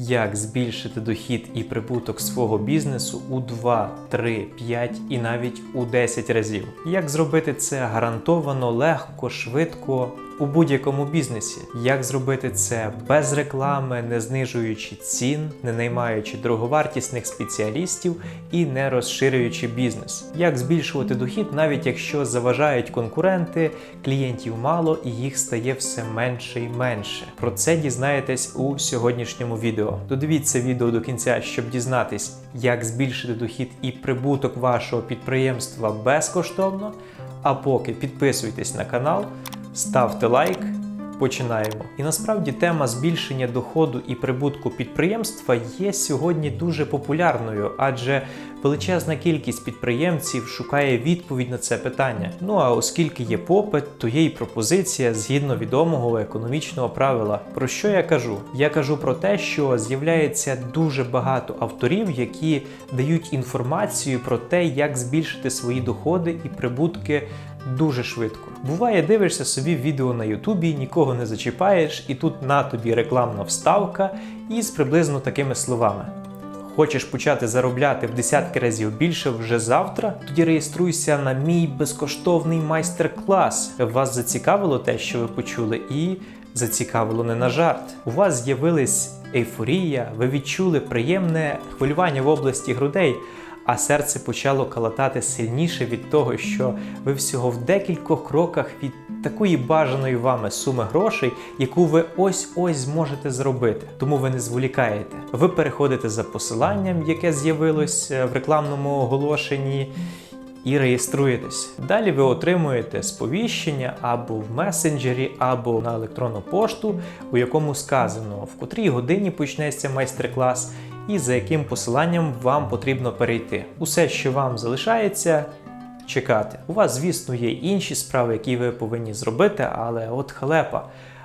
Як збільшити дохід і прибуток свого бізнесу у 2, 3, 5 і навіть у 10 разів? Як зробити це гарантовано, легко, швидко у будь-якому бізнесі? Як зробити це без реклами, не знижуючи цін, не наймаючи дороговартісних спеціалістів і не розширюючи бізнес? Як збільшувати дохід, навіть якщо заважають конкуренти, клієнтів мало і їх стає все менше і менше? Про це дізнаєтесь у сьогоднішньому відео. Додивіться відео до кінця, щоб дізнатись, як збільшити дохід і прибуток вашого підприємства безкоштовно. А поки підписуйтесь на канал, ставте лайк. Починаємо. І насправді тема збільшення доходу і прибутку підприємства є сьогодні дуже популярною, адже величезна кількість підприємців шукає відповідь на це питання. Ну а оскільки є попит, то є й пропозиція згідно відомого економічного правила. Про що я кажу? Я кажу про те, що з'являється дуже багато авторів, які дають інформацію про те, як збільшити свої доходи і прибутки дуже швидко. Буває, дивишся собі відео на Ютубі, нікого не зачіпаєш, і тут на тобі рекламна вставка із приблизно такими словами. Хочеш почати заробляти в десятки разів більше вже завтра? Тоді реєструйся на мій безкоштовний майстер-клас. Вас зацікавило те, що ви почули, і зацікавило не на жарт. У вас з'явилась ейфорія, ви відчули приємне хвилювання в області грудей а серце почало калатати сильніше від того, що ви всього в декількох кроках від такої бажаної вами суми грошей, яку ви ось-ось зможете зробити. Тому ви не зволікаєте. Ви переходите за посиланням, яке з'явилось в рекламному оголошенні. І реєструєтесь. Далі ви отримуєте сповіщення або в месенджері, або на електронну пошту, у якому сказано, в котрій годині почнеться майстер-клас, і за яким посиланням вам потрібно перейти. Усе, що вам залишається, чекати. У вас, звісно, є інші справи, які ви повинні зробити, але от халепа.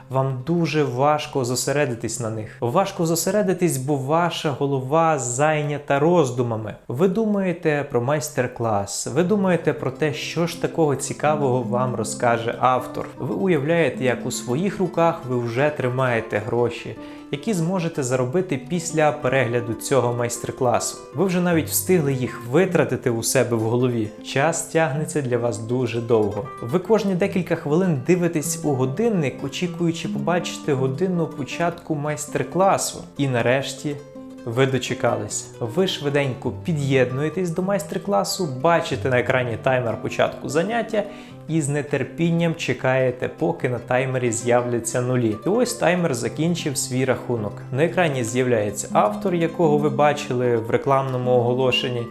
Вам дуже важко зосередитись на них. Важко зосередитись, бо ваша голова зайнята роздумами. Ви думаєте про майстер-клас, ви думаєте про те, що ж такого цікавого вам розкаже автор. Ви уявляєте, як у своїх руках ви вже тримаєте гроші, які зможете заробити після перегляду цього майстер-класу. Ви вже навіть встигли їх витратити у себе в голові. Час тягнеться для вас дуже довго. Ви кожні декілька хвилин дивитесь у годинник, очікуючи побачити годину початку майстер-класу. І нарешті. Ви дочекались. Ви швиденько під'єднуєтесь до майстер-класу, бачите на екрані таймер початку заняття і з нетерпінням чекаєте, поки на таймері з'являться нулі. І ось таймер закінчив свій рахунок. На екрані з'являється автор, якого ви бачили в рекламному оголошенні.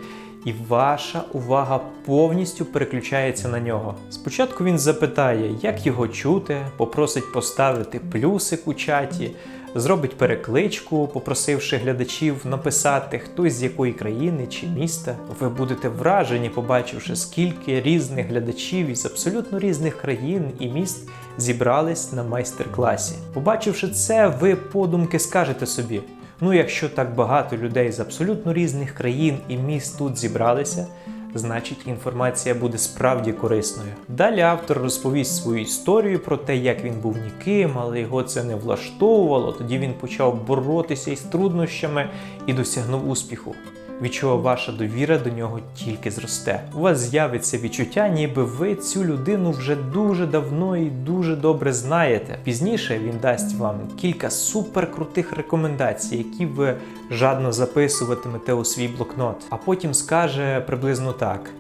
І ваша увага повністю переключається на нього. Спочатку він запитає, як його чути, попросить поставити плюсик у чаті, зробить перекличку, попросивши глядачів написати хтось з якої країни чи міста. Ви будете вражені, побачивши, скільки різних глядачів із абсолютно різних країн і міст зібрались на майстер-класі. Побачивши це, ви подумки скажете собі. Ну, якщо так багато людей з абсолютно різних країн і міст тут зібралися, значить інформація буде справді корисною. Далі автор розповість свою історію про те, як він був ніким, але його це не влаштовувало. Тоді він почав боротися із труднощами і досягнув успіху від чого ваша довіра до нього тільки зросте. У вас з'явиться відчуття, ніби ви цю людину вже дуже давно і дуже добре знаєте. Пізніше він дасть вам кілька суперкрутих рекомендацій, які ви жадно записуватимете у свій блокнот, а потім скаже приблизно так: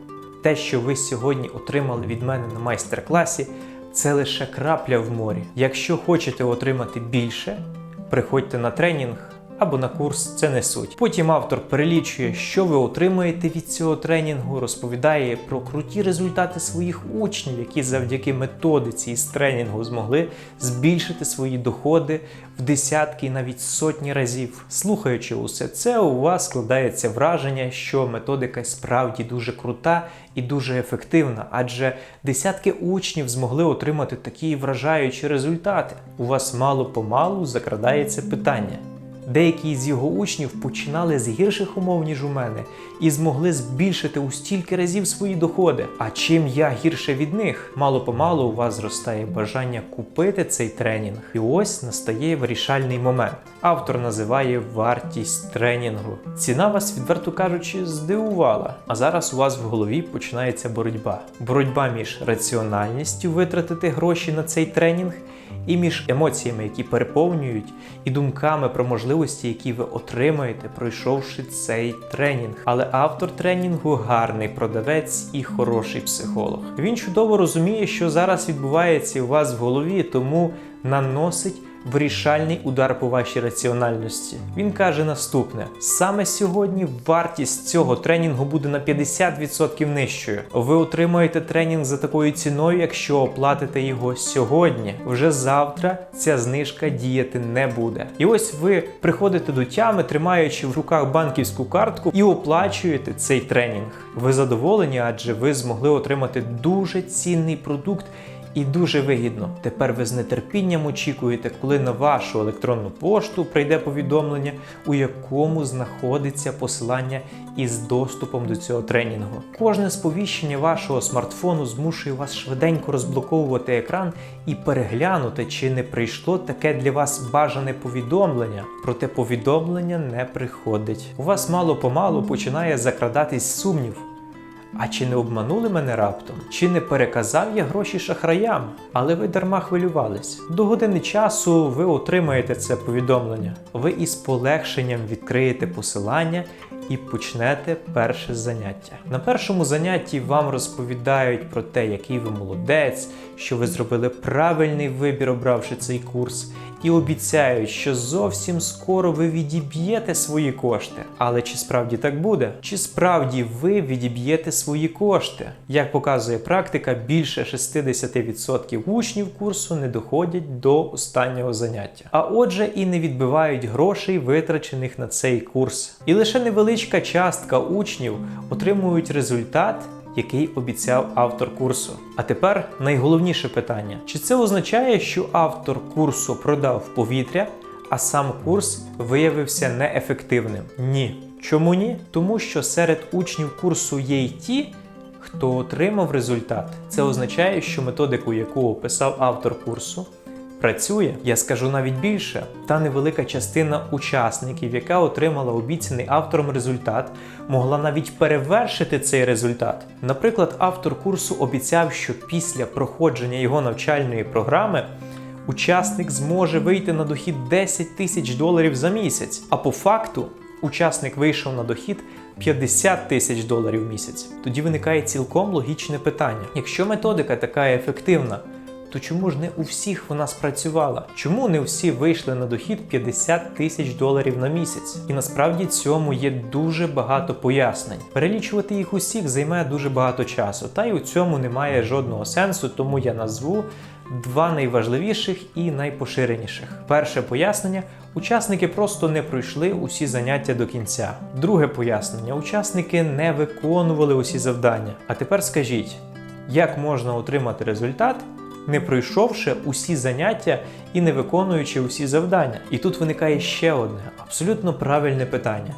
те, що ви сьогодні отримали від мене на майстер-класі, це лише крапля в морі. Якщо хочете отримати більше, приходьте на тренінг або на курс це не суть. Потім автор перелічує, що ви отримаєте від цього тренінгу, розповідає про круті результати своїх учнів, які завдяки методиці із тренінгу змогли збільшити свої доходи в десятки і навіть сотні разів. Слухаючи усе це, у вас складається враження, що методика справді дуже крута і дуже ефективна, адже десятки учнів змогли отримати такі вражаючі результати. У вас мало помалу закрадається питання Деякі з його учнів починали з гірших умов, ніж у мене, і змогли збільшити у стільки разів свої доходи. А чим я гірше від них? Мало помалу у вас зростає бажання купити цей тренінг. І ось настає вирішальний момент. Автор називає вартість тренінгу. Ціна вас, відверто кажучи, здивувала. А зараз у вас в голові починається боротьба. Боротьба між раціональністю витратити гроші на цей тренінг і між емоціями, які переповнюють, і думками про можливості, які ви отримаєте, пройшовши цей тренінг. Але автор тренінгу гарний продавець і хороший психолог. Він чудово розуміє, що зараз відбувається у вас в голові, тому наносить. Вирішальний удар по вашій раціональності. Він каже наступне: саме сьогодні вартість цього тренінгу буде на 50% нижчою. Ви отримаєте тренінг за такою ціною, якщо оплатите його сьогодні. Вже завтра ця знижка діяти не буде. І ось ви приходите до тями, тримаючи в руках банківську картку і оплачуєте цей тренінг. Ви задоволені, адже ви змогли отримати дуже цінний продукт і дуже вигідно. Тепер ви з нетерпінням очікуєте, коли на вашу електронну пошту прийде повідомлення, у якому знаходиться посилання із доступом до цього тренінгу. Кожне сповіщення вашого смартфону змушує вас швиденько розблоковувати екран і переглянути, чи не прийшло таке для вас бажане повідомлення. Проте повідомлення не приходить. У вас мало помалу починає закрадатись сумнів. А чи не обманули мене раптом? Чи не переказав я гроші шахраям? Але ви дарма хвилювались. До години часу ви отримаєте це повідомлення. Ви із полегшенням відкриєте посилання і почнете перше заняття. На першому занятті вам розповідають про те, який ви молодець, що ви зробили правильний вибір, обравши цей курс. І обіцяють, що зовсім скоро ви відіб'єте свої кошти. Але чи справді так буде? Чи справді ви відіб'єте свої кошти? Як показує практика, більше 60% учнів курсу не доходять до останнього заняття. А отже, і не відбивають грошей, витрачених на цей курс. І лише невеличка частка учнів отримують результат який обіцяв автор курсу. А тепер найголовніше питання: чи це означає, що автор курсу продав повітря, а сам курс виявився неефективним? Ні. Чому ні? Тому що серед учнів курсу є й ті, хто отримав результат. Це означає, що методику, яку описав автор курсу, працює. Я скажу навіть більше. Та невелика частина учасників, яка отримала обіцяний автором результат, могла навіть перевершити цей результат. Наприклад, автор курсу обіцяв, що після проходження його навчальної програми. Учасник зможе вийти на дохід 10 тисяч доларів за місяць. А по факту учасник вийшов на дохід 50 тисяч доларів в місяць. Тоді виникає цілком логічне питання: якщо методика така ефективна, то чому ж не у всіх вона спрацювала? Чому не всі вийшли на дохід 50 тисяч доларів на місяць? І насправді цьому є дуже багато пояснень. Перелічувати їх усіх займе дуже багато часу, та й у цьому немає жодного сенсу, тому я назву. Два найважливіших і найпоширеніших. Перше пояснення: учасники просто не пройшли усі заняття до кінця. Друге пояснення: учасники не виконували усі завдання. А тепер скажіть, як можна отримати результат, не пройшовши усі заняття і не виконуючи усі завдання. І тут виникає ще одне абсолютно правильне питання.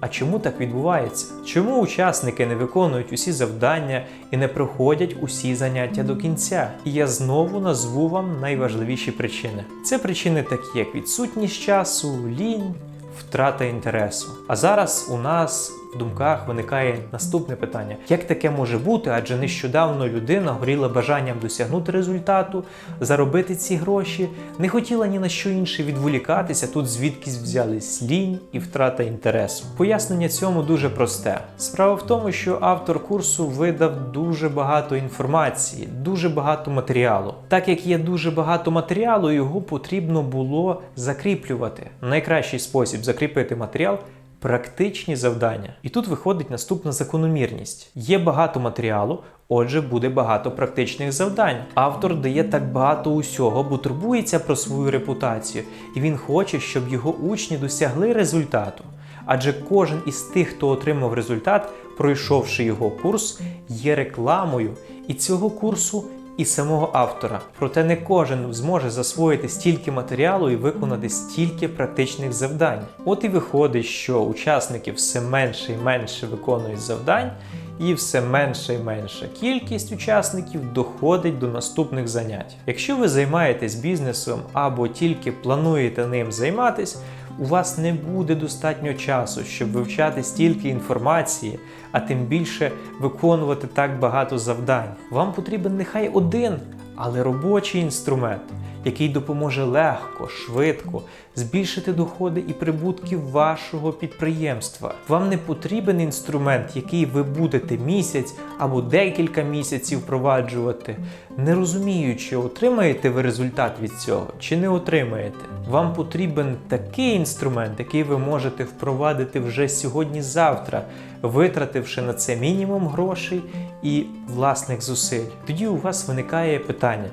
А чому так відбувається? Чому учасники не виконують усі завдання і не проходять усі заняття до кінця? І я знову назву вам найважливіші причини. Це причини такі, як відсутність часу, лінь, втрата інтересу. А зараз у нас думках виникає наступне питання: як таке може бути? Адже нещодавно людина горіла бажанням досягнути результату, заробити ці гроші, не хотіла ні на що інше відволікатися. Тут звідкись взялись лінь і втрата інтересу. Пояснення цьому дуже просте. Справа в тому, що автор курсу видав дуже багато інформації, дуже багато матеріалу. Так як є дуже багато матеріалу, його потрібно було закріплювати. Найкращий спосіб закріпити матеріал практичні завдання. І тут виходить наступна закономірність: є багато матеріалу, отже, буде багато практичних завдань. Автор дає так багато усього, бо турбується про свою репутацію, і він хоче, щоб його учні досягли результату. Адже кожен із тих, хто отримав результат, пройшовши його курс, є рекламою, і цього курсу і самого автора. Проте не кожен зможе засвоїти стільки матеріалу і виконати стільки практичних завдань. От і виходить, що учасники все менше і менше виконують завдань, і все менша і менша кількість учасників доходить до наступних занять. Якщо ви займаєтесь бізнесом або тільки плануєте ним займатись, у вас не буде достатньо часу, щоб вивчати стільки інформації, а тим більше виконувати так багато завдань. Вам потрібен нехай один, але робочий інструмент, який допоможе легко, швидко збільшити доходи і прибутки вашого підприємства. Вам не потрібен інструмент, який ви будете місяць або декілька місяців впроваджувати, не розуміючи, отримаєте ви результат від цього чи не отримаєте. Вам потрібен такий інструмент, який ви можете впровадити вже сьогодні-завтра, витративши на це мінімум грошей і власних зусиль. Тоді у вас виникає питання: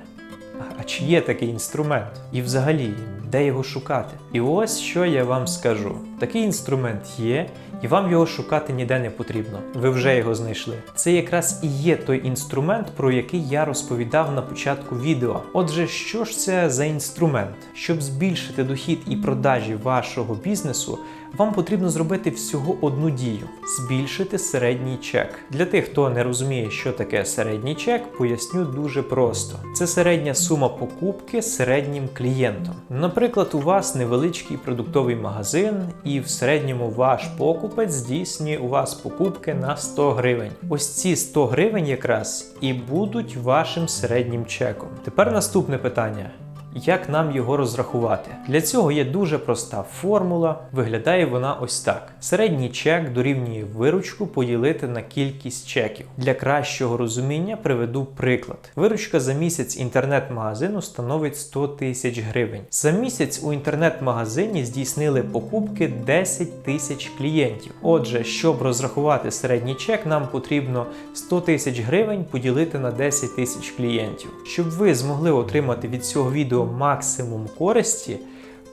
чи є такий інструмент? І взагалі, де його шукати? І ось що я вам скажу: такий інструмент є, і вам його шукати ніде не потрібно. Ви вже його знайшли. Це якраз і є той інструмент, про який я розповідав на початку відео. Отже, що ж це за інструмент? Щоб збільшити дохід і продажі вашого бізнесу, вам потрібно зробити всього одну дію: збільшити середній чек. Для тих, хто не розуміє, що таке середній чек, поясню дуже просто: це середня сума покупки середнім клієнтом. Наприклад, у вас невеличкий продуктовий магазин, і в середньому ваш покупець здійснює у вас покупки на 100 гривень. Ось ці 100 гривень якраз і будуть вашим середнім чеком. Тепер наступне питання. Як нам його розрахувати? Для цього є дуже проста формула. Виглядає вона ось так: середній чек дорівнює виручку поділити на кількість чеків. Для кращого розуміння приведу приклад. Виручка за місяць інтернет-магазину становить 100 тисяч гривень. За місяць у інтернет-магазині здійснили покупки 10 тисяч клієнтів. Отже, щоб розрахувати середній чек, нам потрібно 100 тисяч гривень поділити на 10 тисяч клієнтів. Щоб ви змогли отримати від цього відео максимум користі,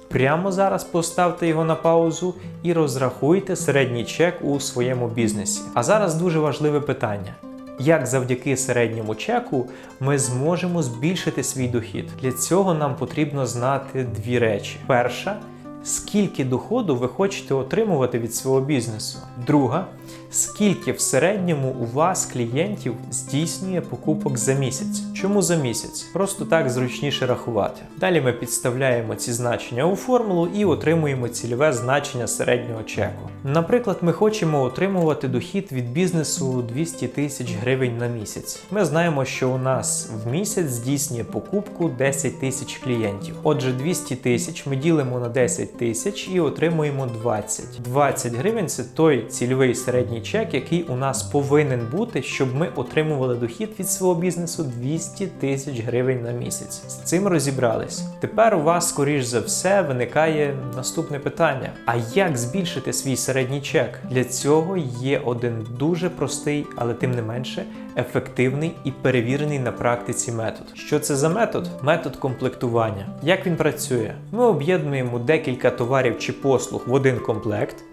прямо зараз поставте його на паузу і розрахуйте середній чек у своєму бізнесі. А зараз дуже важливе питання. Як завдяки середньому чеку ми зможемо збільшити свій дохід? Для цього нам потрібно знати дві речі: перша скільки доходу ви хочете отримувати від свого бізнесу. Друга, скільки в середньому у вас клієнтів здійснює покупок за місяць. Чому за місяць? Просто так зручніше рахувати. Далі ми підставляємо ці значення у формулу і отримуємо цільове значення середнього чеку. Наприклад, ми хочемо отримувати дохід від бізнесу 200 тисяч гривень на місяць. Ми знаємо, що у нас в місяць здійснює покупку 10 тисяч клієнтів. Отже, 200 тисяч ми ділимо на 10 тисяч і отримуємо 20. 20 гривень це той цільовий середній чек, який у нас повинен бути, щоб ми отримували дохід від свого бізнесу 200 тисяч гривень на місяць. З цим розібрались. Тепер у вас, скоріш за все, виникає наступне питання: а як збільшити свій середній чек? Для цього є один дуже простий, але тим не менше ефективний і перевірений на практиці метод. Що це за метод? Метод комплектування. Як він працює? Ми об'єднуємо декілька товарів чи послуг в один комплект.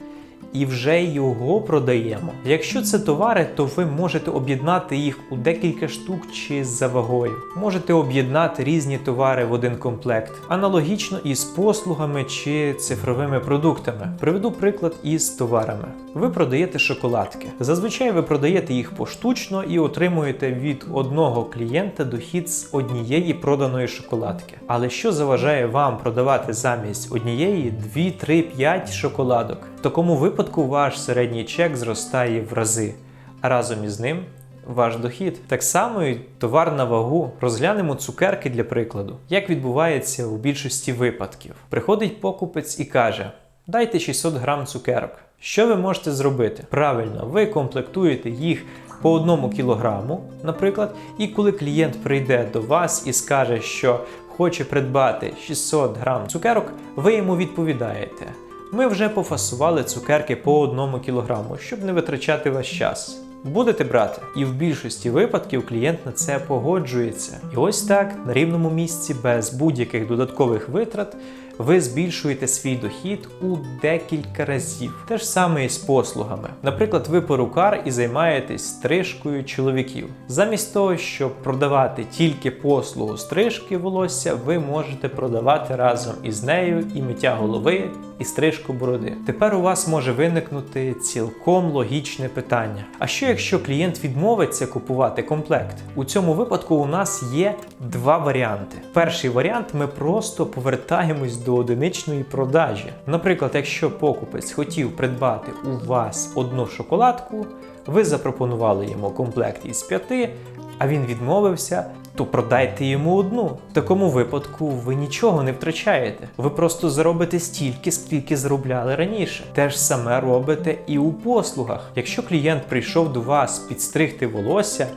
І вже його продаємо. Якщо це товари, то ви можете об'єднати їх у декілька штук чи за вагою. Можете об'єднати різні товари в один комплект, аналогічно із послугами чи цифровими продуктами. Приведу приклад із товарами. Ви продаєте шоколадки. Зазвичай ви продаєте їх поштучно і отримуєте від одного клієнта дохід з однієї проданої шоколадки. Але що заважає вам продавати замість однієї 2, 3, 5 шоколадок? В такому випадку ваш середній чек зростає в рази, а разом із ним ваш дохід. Так само і товар на вагу. Розглянемо цукерки для прикладу. Як відбувається у більшості випадків? Приходить покупець і каже: Дайте 600 грам цукерок. Що ви можете зробити? Правильно, ви комплектуєте їх по одному кілограму, наприклад, і коли клієнт прийде до вас і скаже, що хоче придбати 600 грам цукерок, ви йому відповідаєте. Ми вже пофасували цукерки по одному кілограму, щоб не витрачати ваш час. Будете брати? І в більшості випадків клієнт на це погоджується. І ось так, на рівному місці, без будь-яких додаткових витрат, ви збільшуєте свій дохід у декілька разів. Те ж саме і з послугами. Наприклад, ви перукар і займаєтесь стрижкою чоловіків. Замість того, щоб продавати тільки послугу стрижки волосся, ви можете продавати разом із нею і миття голови, і стрижку бороди. Тепер у вас може виникнути цілком логічне питання: а що якщо клієнт відмовиться купувати комплект? У цьому випадку у нас є два варіанти. Перший варіант ми просто повертаємось до одиничної продажі. Наприклад, якщо покупець хотів придбати у вас одну шоколадку, ви запропонували йому комплект із п'яти, а він відмовився. То продайте йому одну. В такому випадку ви нічого не втрачаєте. Ви просто заробите стільки, скільки заробляли раніше. Те ж саме робите і у послугах. Якщо клієнт прийшов до вас підстригти волосся,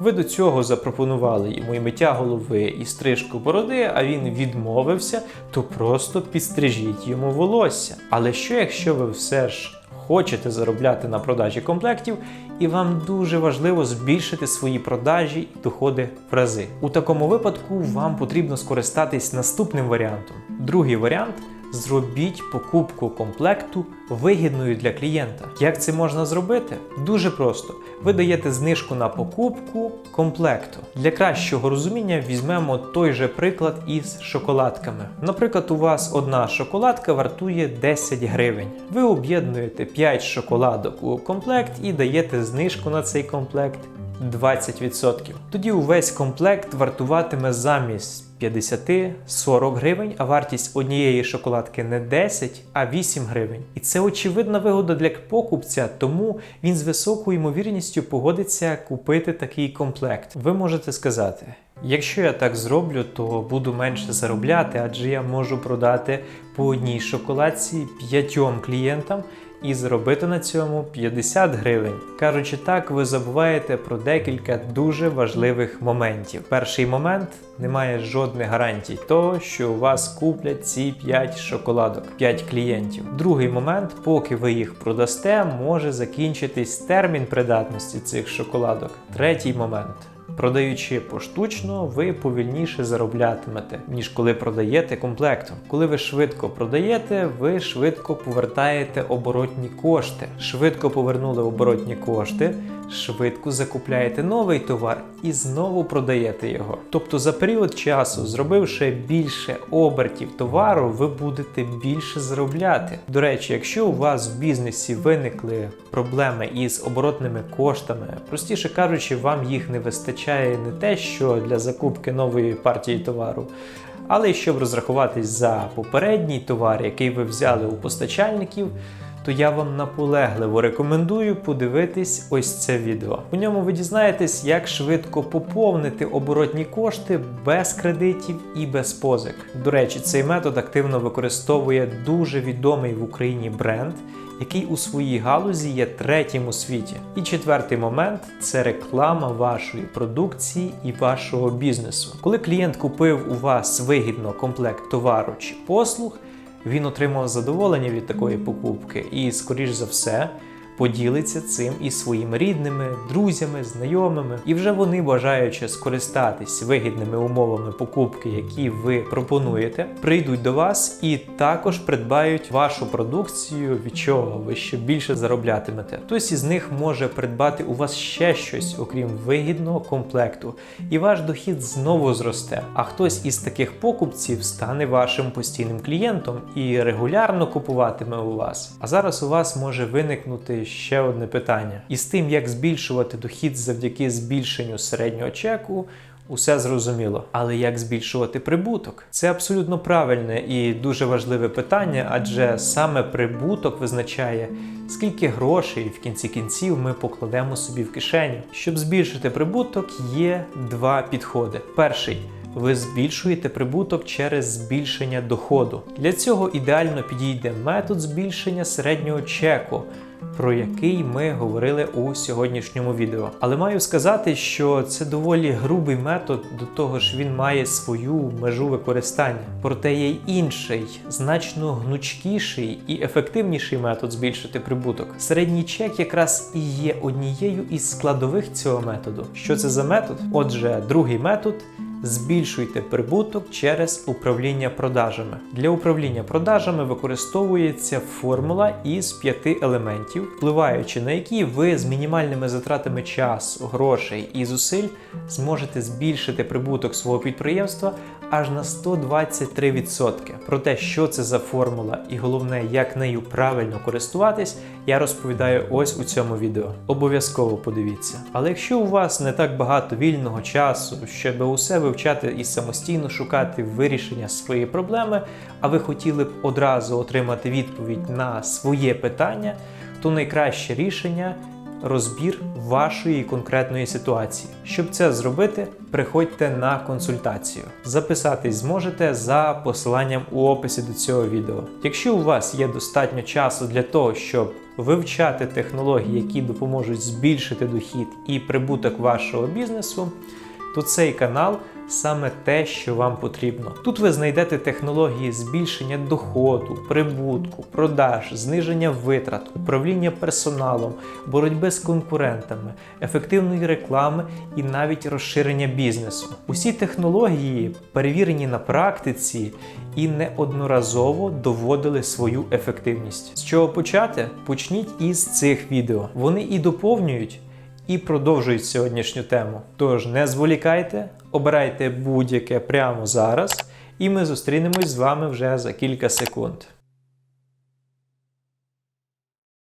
ви до цього запропонували йому і миття голови, і стрижку бороди, а він відмовився, то просто підстрижіть йому волосся. Але що якщо ви все ж хочете заробляти на продажі комплектів, і вам дуже важливо збільшити свої продажі і доходи в рази? У такому випадку вам потрібно скористатись наступним варіантом. Другий варіант. Зробіть покупку комплекту вигідною для клієнта. Як це можна зробити? Дуже просто. Ви даєте знижку на покупку комплекту. Для кращого розуміння візьмемо той же приклад із шоколадками. Наприклад, у вас одна шоколадка вартує 10 гривень. Ви об'єднуєте 5 шоколадок у комплект і даєте знижку на цей комплект 20%. Тоді увесь комплект вартуватиме замість 50-40 гривень, а вартість однієї шоколадки не 10, а 8 гривень. І це очевидна вигода для покупця, тому він з високою ймовірністю погодиться купити такий комплект. Ви можете сказати. Якщо я так зроблю, то буду менше заробляти, адже я можу продати по одній шоколадці п'ятьом клієнтам і заробити на цьому 50 гривень. Кажучи так, ви забуваєте про декілька дуже важливих моментів. Перший момент немає жодних гарантій того, що у вас куплять ці 5 шоколадок, 5 клієнтів. Другий момент, поки ви їх продасте, може закінчитись термін придатності цих шоколадок. Третій момент. Продаючи поштучно, ви повільніше зароблятимете, ніж коли продаєте комплектом. Коли ви швидко продаєте, ви швидко повертаєте оборотні кошти. Швидко повернули оборотні кошти, швидко закупляєте новий товар і знову продаєте його. Тобто за період часу, зробивши більше обертів товару, ви будете більше заробляти. До речі, якщо у вас в бізнесі виникли проблеми із оборотними коштами, простіше кажучи, вам їх не вистачає не те, що для закупки нової партії товару. Але й щоб розрахуватись за попередній товар, який ви взяли у постачальників, то я вам наполегливо рекомендую подивитись ось це відео. У ньому ви дізнаєтесь, як швидко поповнити оборотні кошти без кредитів і без позик. До речі, цей метод активно використовує дуже відомий в Україні бренд. Який у своїй галузі є третім у світі. І четвертий момент це реклама вашої продукції і вашого бізнесу. Коли клієнт купив у вас вигідно комплект товару чи послуг, він отримав задоволення від такої покупки. І, скоріш за все, поділиться цим із своїми рідними, друзями, знайомими, і вже вони, бажаючи скористатись вигідними умовами покупки, які ви пропонуєте, прийдуть до вас і також придбають вашу продукцію, від чого ви ще більше зароблятимете. Хтось із них може придбати у вас ще щось, окрім вигідного комплекту, і ваш дохід знову зросте. А хтось із таких покупців стане вашим постійним клієнтом і регулярно купуватиме у вас. А зараз у вас може виникнути ще одне питання. І з тим, як збільшувати дохід завдяки збільшенню середнього чеку. Усе зрозуміло, але як збільшувати прибуток? Це абсолютно правильне і дуже важливе питання, адже саме прибуток визначає, скільки грошей в кінці кінців ми покладемо собі в кишеню. Щоб збільшити прибуток, є два підходи. Перший ви збільшуєте прибуток через збільшення доходу. Для цього ідеально підійде метод збільшення середнього чеку. Про який ми говорили у сьогоднішньому відео. Але маю сказати, що це доволі грубий метод, до того ж він має свою межу використання. Проте є інший, значно гнучкіший і ефективніший метод збільшити прибуток. Середній чек якраз і є однією із складових цього методу. Що це за метод? Отже, другий метод Збільшуйте прибуток через управління продажами. Для управління продажами використовується формула із п'яти елементів, впливаючи на які ви з мінімальними затратами часу, грошей і зусиль зможете збільшити прибуток свого підприємства аж на 123%. Про те, що це за формула, і головне, як нею правильно користуватись, я розповідаю ось у цьому відео. Обов'язково подивіться. Але якщо у вас не так багато вільного часу, щоб усе вивчати і самостійно шукати вирішення своєї проблеми, а ви хотіли б одразу отримати відповідь на своє питання, то найкраще рішення розбір вашої конкретної ситуації. Щоб це зробити, приходьте на консультацію. Записатись зможете за посиланням у описі до цього відео. Якщо у вас є достатньо часу для того, щоб вивчати технології, які допоможуть збільшити дохід і прибуток вашого бізнесу, то цей канал саме те, що вам потрібно. Тут ви знайдете технології збільшення доходу, прибутку, продаж, зниження витрат, управління персоналом, боротьби з конкурентами, ефективної реклами і навіть розширення бізнесу. Усі технології перевірені на практиці і неодноразово доводили свою ефективність. З чого почати? Почніть із цих відео. Вони і доповнюють і продовжують сьогоднішню тему. Тож не зволікайте, обирайте будь-яке прямо зараз, і ми зустрінемось з вами вже за кілька секунд.